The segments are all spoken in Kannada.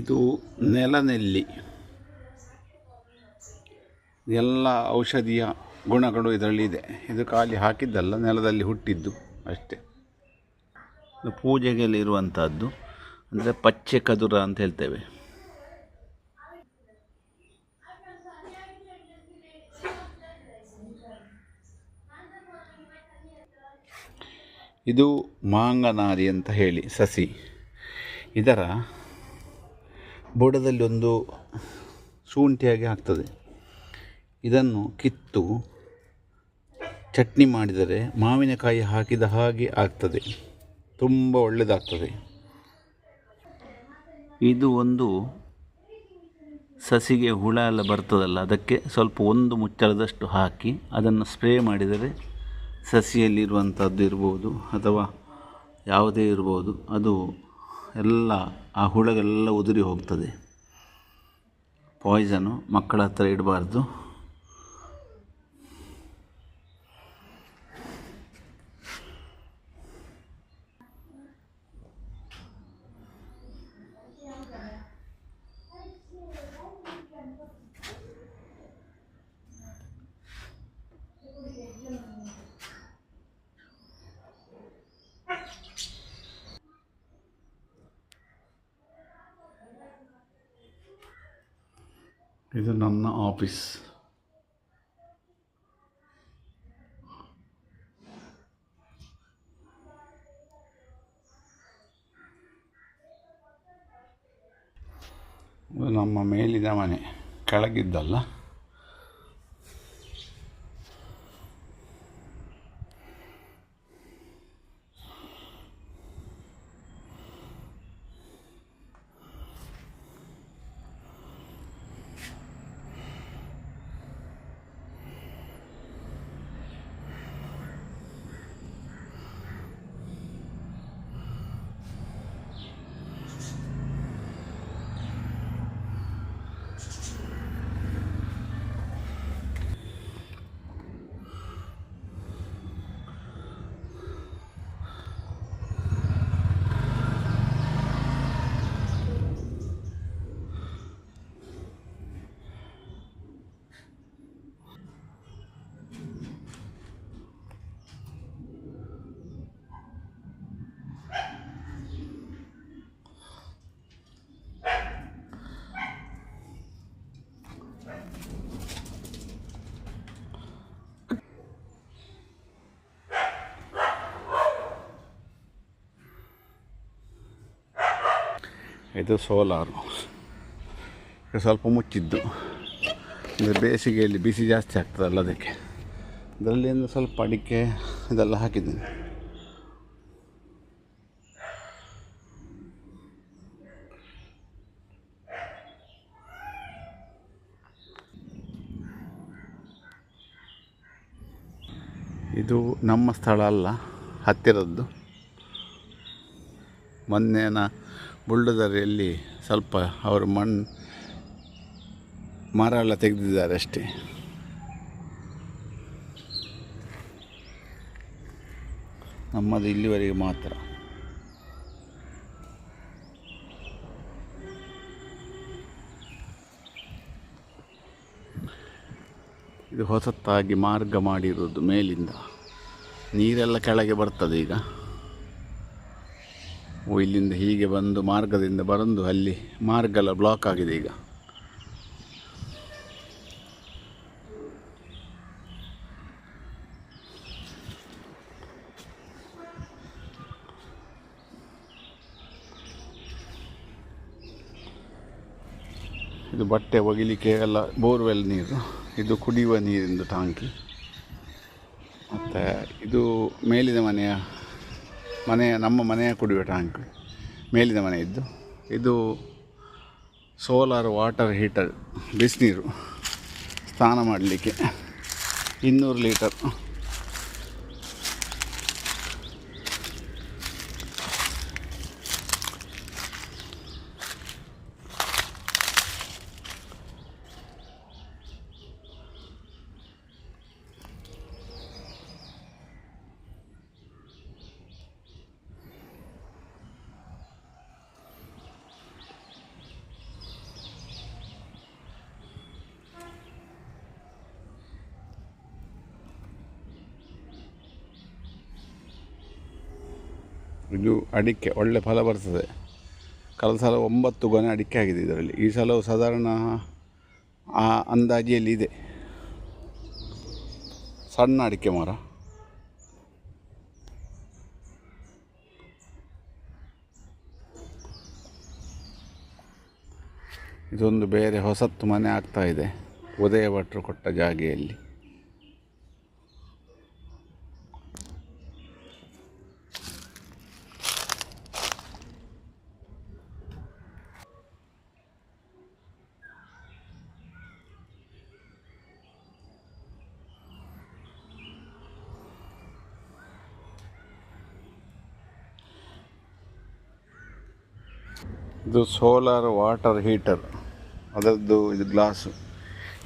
ಇದು ನೆಲನೆಲ್ಲಿ. ಎಲ್ಲ ಔಷಧಿಯ ಗುಣಗಳು ಇದರಲ್ಲಿ ಇದೆ. ಇದು ಖಾಲಿ ಹಾಕಿದ್ದಲ್ಲ, ನೆಲದಲ್ಲಿ ಹುಟ್ಟಿದ್ದು ಅಷ್ಟೇ. ಇದು ಇರುವಂಥದ್ದು ಅಂದರೆ ಪಚ್ಚೆ ಕದುರ ಅಂತ ಹೇಳ್ತೇವೆ. ಇದು ಮಾಂಗನಾರಿ ಅಂತ ಹೇಳಿ, ಸಸಿ. ಇದರ ಬುಡದಲ್ಲಿ ಒಂದು ಶುಂಠಿಯಾಗಿ ಆಗ್ತದೆ. ಇದನ್ನು ಕಿತ್ತು ಚಟ್ನಿ ಮಾಡಿದರೆ ಮಾವಿನಕಾಯಿ ಹಾಕಿದ ಹಾಗೆ ಆಗ್ತದೆ. ತುಂಬ ಒಳ್ಳೆಯದಾಗ್ತದೆ ಇದು ಒಂದು ಸಸಿಗೆ ಹುಳ ಎಲ್ಲ ಬರ್ತದಲ್ಲ, ಅದಕ್ಕೆ ಸ್ವಲ್ಪ ಒಂದು ಮುಚ್ಚಳದಷ್ಟು ಹಾಕಿ ಅದನ್ನು ಸ್ಪ್ರೇ ಮಾಡಿದರೆ ಸಸಿಯಲ್ಲಿರುವಂಥದ್ದು ಇರ್ಬೋದು ಅಥವಾ ಯಾವುದೇ ಇರ್ಬೋದು, ಅದು ಎಲ್ಲ ಆ ಹುಳಗೆಲ್ಲ ಉದುರಿ ಹೋಗ್ತದೆ. ಪಾಯ್ಸನು ಮಕ್ಕಳ ಹತ್ರ ಇಡಬಾರ್ದು. ಇದು ನನ್ನ ಆಫೀಸ್. ನಮ್ಮ ಮೇಲಿನ ಮನೆ. ಕೆಳಗಿದ್ದಲ್ಲ. ಇದು ಸೋಲಾರು. ಸ್ವಲ್ಪ ಮುಚ್ಚಿದ್ದು. ಅಂದರೆ ಬೇಸಿಗೆಯಲ್ಲಿ ಬಿಸಿ ಜಾಸ್ತಿ ಆಗ್ತದಲ್ಲ ಅದಕ್ಕೆ. ಅದರಲ್ಲಿ ಒಂದು ಸ್ವಲ್ಪ ಅಡಿಕೆ ಇದೆಲ್ಲ ಹಾಕಿದ್ದೀನಿ. ಇದು ನಮ್ಮ ಸ್ಥಳ ಅಲ್ಲ, ಹತ್ತಿರದ್ದು. ಮೊನ್ನೆನ ಬುಳ್ಳದರಿಯಲ್ಲಿ ಸ್ವಲ್ಪ ಅವರು ಮಣ್ಣು ಮರ ಎಲ್ಲ ತೆಗೆದಿದ್ದಾರೆ ಅಷ್ಟೇ. ನಮ್ಮದು ಇಲ್ಲಿವರೆಗೆ ಮಾತ್ರ. ಇದು ಹೊಸತಾಗಿ ಮಾರ್ಗ ಮಾಡಿರೋದು ಮೇಲಿಂದ. ನೀರೆಲ್ಲ ಕೆಳಗೆ ಬರ್ತದೆ ಈಗ. ಇಲ್ಲಿಂದ ಹೀಗೆ ಬಂದು ಮಾರ್ಗದಿಂದ ಬಂದು ಅಲ್ಲಿ ಮಾರ್ಗ ಎಲ್ಲ ಬ್ಲಾಕ್ ಆಗಿದೆ ಈಗ. ಇದು ಬಟ್ಟೆ ಒಗಿಲಿಕ್ಕೆ ಎಲ್ಲ ಬೋರ್ವೆಲ್ ನೀರು, ಇದು ಕುಡಿಯುವ ನೀರಿಂದು ಟಾಂಕಿ ಮತ್ತು ಇದು ಮೇಲಿನ ಮನೆಯ ಮನೆಯ ನಮ್ಮ ಮನೆಯ ಕುಡಿಯುವ ಟ್ಯಾಂಕ್ ಮೇಲಿನ ಮನೆ ಇದ್ದು, ಇದು ಸೋಲಾರ್ ವಾಟರ್ ಹೀಟರ್ ಬಿಸಿನೀರು. ಸ್ನಾನ ಮಾಡಲಿಕ್ಕೆ ಇನ್ನೂರು ಲೀಟರ್ ಇದು ಅಡಿಕೆ, ಒಳ್ಳೆ ಫಲ ಬರ್ತದೆ. ಕಳೆದ ಸಲ ಒಂಬತ್ತು ಗೊನೆ ಅಡಿಕೆ ಆಗಿದೆ ಇದರಲ್ಲಿ. ಈ ಸಲವು ಸಾಧಾರಣ, ಆ ಅಂದಾಜಿಯಲ್ಲಿ ಇದೆ. ಸಣ್ಣ ಅಡಿಕೆ ಮರ. ಇದೊಂದು ಬೇರೆ ಹೊಸತ್ತು ಮನೆ ಆಗ್ತಾ ಇದೆ. ಉದಯ ಭಟ್ರು ಕೊಟ್ಟ ಜಾಗೆಯಲ್ಲಿ. ಇದು ಸೋಲಾರ್ ವಾಟರ್ ಹೀಟರ್. ಅದರದ್ದು ಇದು ಗ್ಲಾಸು.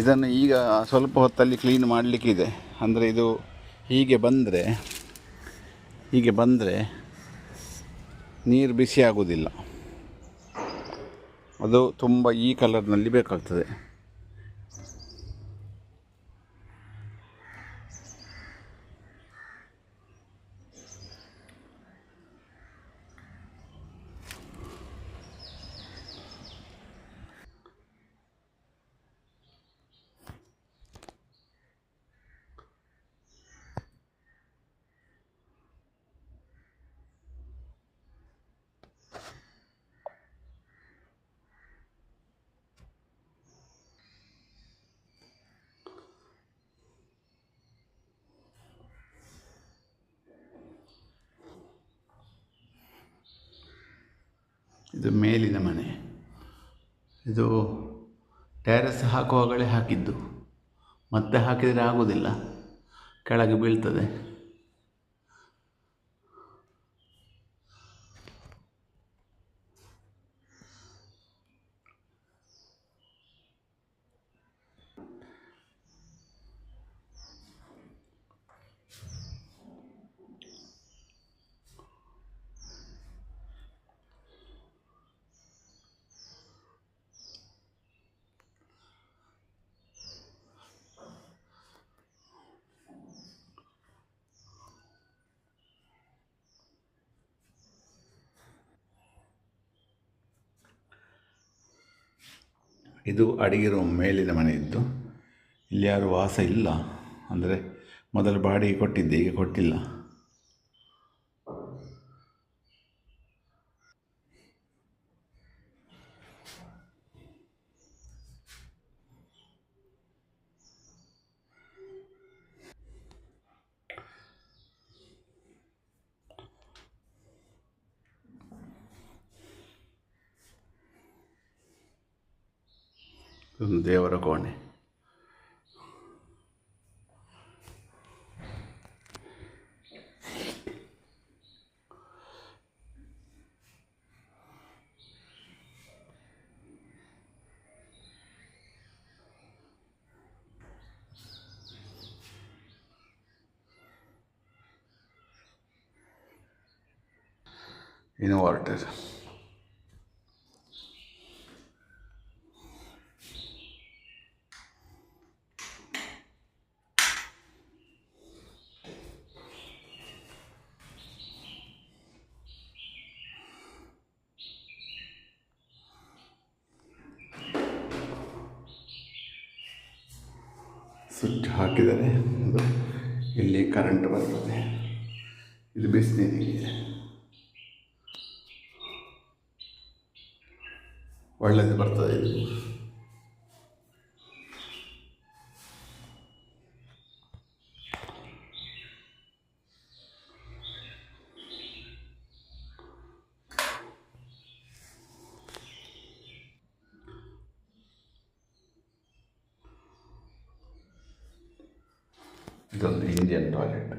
ಇದನ್ನು ಈಗ ಸ್ವಲ್ಪ ಹೊತ್ತಲ್ಲಿ ಕ್ಲೀನ್ ಮಾಡಲಿಕ್ಕಿದೆ. ಅಂದರೆ ಇದು ಹೀಗೆ ಬಂದರೆ ಹೀಗೆ ಬಂದರೆ ನೀರು ಬಿಸಿ ಆಗುವುದಿಲ್ಲ ಅದು ತುಂಬ ಈ ಕಲರ್ನಲ್ಲಿ ಬೇಕಾಗ್ತದೆ. ಇದು ಮೇಲಿನ ಮನೆ. ಇದು ಟ್ಯಾರಸ್ ಹಾಕುವಾಗಲೇ ಹಾಕಿದ್ದು. ಮತ್ತೆ ಹಾಕಿದರೆ ಆಗೋದಿಲ್ಲ ಕೆಳಗೆ ಬೀಳ್ತದೆ. ಇದು ಅಡಿಗೆ ಮೇಲಿನ ಮನೆ ಇದ್ದು ಇಲ್ಲಿ ಯಾರು ವಾಸ ಇಲ್ಲ. ಅಂದರೆ ಮೊದಲು ಬಾಡಿಗೆ ಕೊಟ್ಟಿದ್ದೆ, ಈಗ ಕೊಟ್ಟಿಲ್ಲ. ಇದೊಂದು ದೇವರ ಕೋಣೆ. ಇನ್ವರ್ಟರ್ ಇಲ್ಲಿ ಕರೆಂಟ್ ಬರ್ತದೆ. ಇದು ಬಿಸಿನೀರಿಗೆ. ಒಳ್ಳೆಯದು ಬರ್ತದೆ ಇದು. ಇದೊಂದು ಇಂಡಿಯನ್ ಟಾಯ್ಲೆಟ್